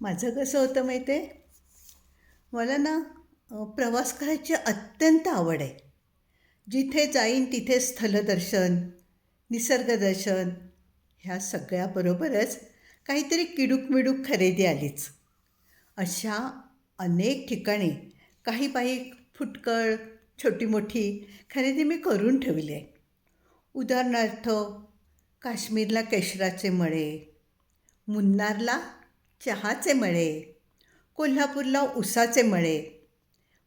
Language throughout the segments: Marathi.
माझं कसं होतं माहिती आहे? मला ना प्रवास करायची अत्यंत आवड आहे. जिथे जाईन तिथे स्थलदर्शन निसर्गदर्शन ह्या सगळ्याबरोबरच काहीतरी किडूक मिडूक खरेदी आलीच. अशा अनेक ठिकाणी काही बाई फुटकळ छोटी मोठी खरेदी मी करून ठेवली आहे. उदाहरणार्थ काश्मीरला केशराचे मळे मुन्नारला चहाचे मळे कोल्हापूरला उसाचे मळे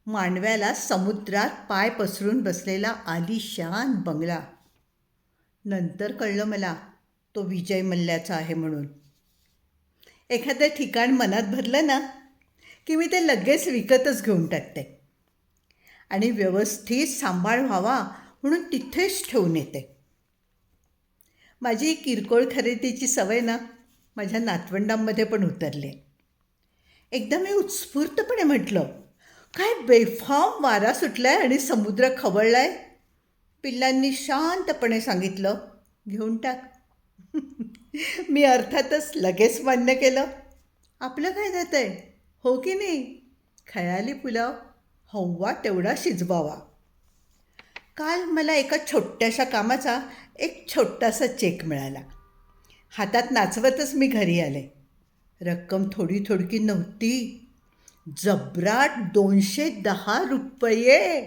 मांडव्याला समुद्रात पाय पसरून बसलेला आलिशान बंगला. नंतर कळलं मला तो विजय मल्ल्याचा आहे म्हणून. एखादं ठिकाण मनात भरलं ना की मी ते लगेच विकतच घेऊन टाकते. आणि व्यवस्थित सांभाळ व्हावा म्हणून तिथेच ठेवून येते. माझी किरकोळ खरेदीची सवय ना माझ्या नातवंडांमध्ये पण उतरले. एकदा मी उत्स्फूर्तपणे म्हटलं काय बेफाम वारा सुटला आहे आणि समुद्र खवळला आहे पिल्लांनी शांतपणे सांगितलं घेऊन टाक. मी अर्थातच लगेच मान्य केलं. आपलं काय जात आहे हो की नाही? खयाली पुलाव? हव्वा तेवढा शिजवावा. काल मला एका छोट्याशा कामाचा एक छोटासा चेक मिळाला. हातात नाचवतच मी घरी आले. रक्कम थोडी थोडकी नव्हती. जबराट दोनशे दहा रुपये.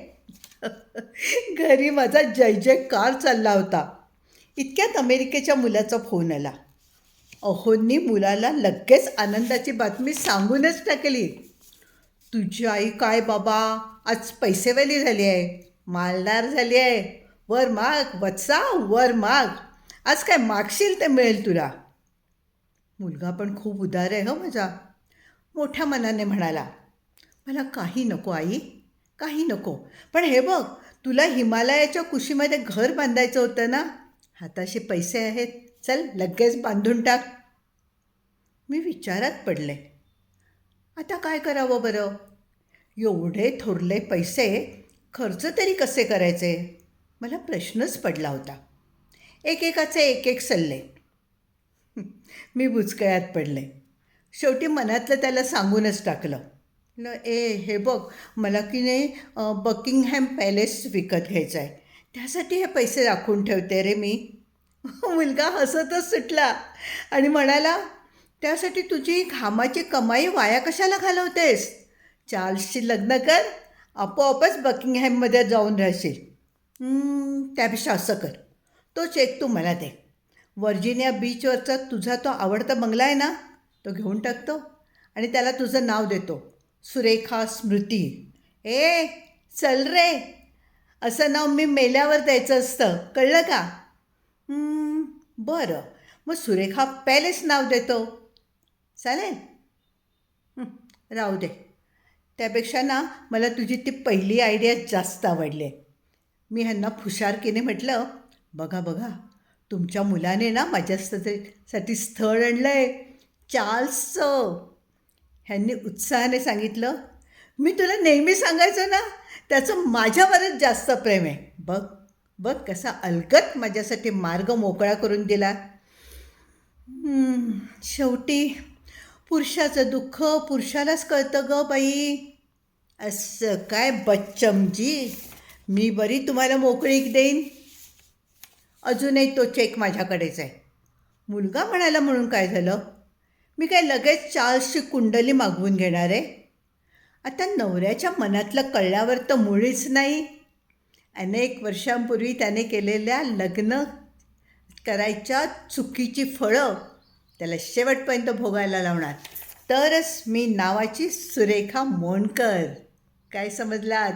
घरी माझा जय जयकार चालला होता. इतक्यात अमेरिकेच्या मुलाचा फोन आला. अहोंनी मुलाला लगेच आनंदाची बातमी सांगूनच टाकली. तुझी आई काय बाबा? आज पैसेवाली झाली आहे. मालदार झाली आहे. वर माग वत्सा वर माग. आज काय मागशील ते मिळेल तुला? मुलगा पण खूप उदार आहे हो माझा. मोठ्या मनाने म्हणाला मला काही नको आई काही नको. पण हे बघ तुला हिमालयाच्या कुशीमध्ये घर बांधायचं होतं ना? हाताशी पैसे आहेत. चल लगेच बांधून टाक. मी विचारात पडले. आता काय करावं बरं? एवढे थोरले पैसे खर्च तरी कसे करायचे? मला प्रश्नच पडला होता. एकेकाचे एक एक सल्ले. मी बुचकळ्यात पडले. शेवटी मनातलं त्याला सांगूनच टाकलं. न ए हे बघ मला की नाही बकिंगहॅम पॅलेस विकत घ्यायचं आहे त्यासाठी हे पैसे राखून ठेवते रे मी. मुलगा हसतच सुटला आणि म्हणाला त्यासाठी तुझी घामाची कमाई वाया कशाला घालवतेस? चार्ल्सशी लग्न कर आपोआपच बकिंगहॅममध्ये जाऊन राहशील. त्यापेक्षा असं कर. तो चेक तू मला दे. व्हर्जिनिया बीचवरचा तुझा तो आवडता बंगला आहे ना तो घेऊन टाकतो आणि त्याला तुझं नाव देतो. सुरेखा स्मृती. ए चल रे. असं नाव मी मेल्यावर द्यायचं असतं. कळलं का? बरं. मग सुरेखा पॅलेस नाव देतो. चालेल? राहू दे. त्यापेक्षा ना मला तुझी ती पहिली आयडिया जास्त आवडली. आहे मी ह्यांना फुशारकीने म्हटलं बघा बघा. तुमच्या मुलाने ना माझ्यासाठी स्थळ आणलं आहे चार्ल्सचं. ह्यांनी उत्साहाने सांगितलं. मी तुला नेहमी सांगायचं ना त्याचं माझ्यावरच जास्त प्रेम आहे. बघ बघ कसा अलगत माझ्यासाठी मार्ग मोकळा करून दिला. शेवटी पुरुषाचं दुःख पुरुषालाच कळतं ग बाई. असं काय बच्चमजी मी बरी तुम्हाला मोकळीक देईन. अजूनही तो चेक माझ्याकडेच आहे. मुलगा म्हणाला म्हणून काय झालं? मी काय लगेच चार्ल्सची कुंडली मागवून घेणार आहे? आता नवऱ्याच्या मनातलं कळल्यावर तर मुळीच नाही. अनेक वर्षांपूर्वी त्याने केलेल्या लग्न करायच्या चुकीची फळं त्याला शेवटपर्यंत भोगायला लावणार. तरच मी नावाची सुरेखा मोणकर. काय समजलात?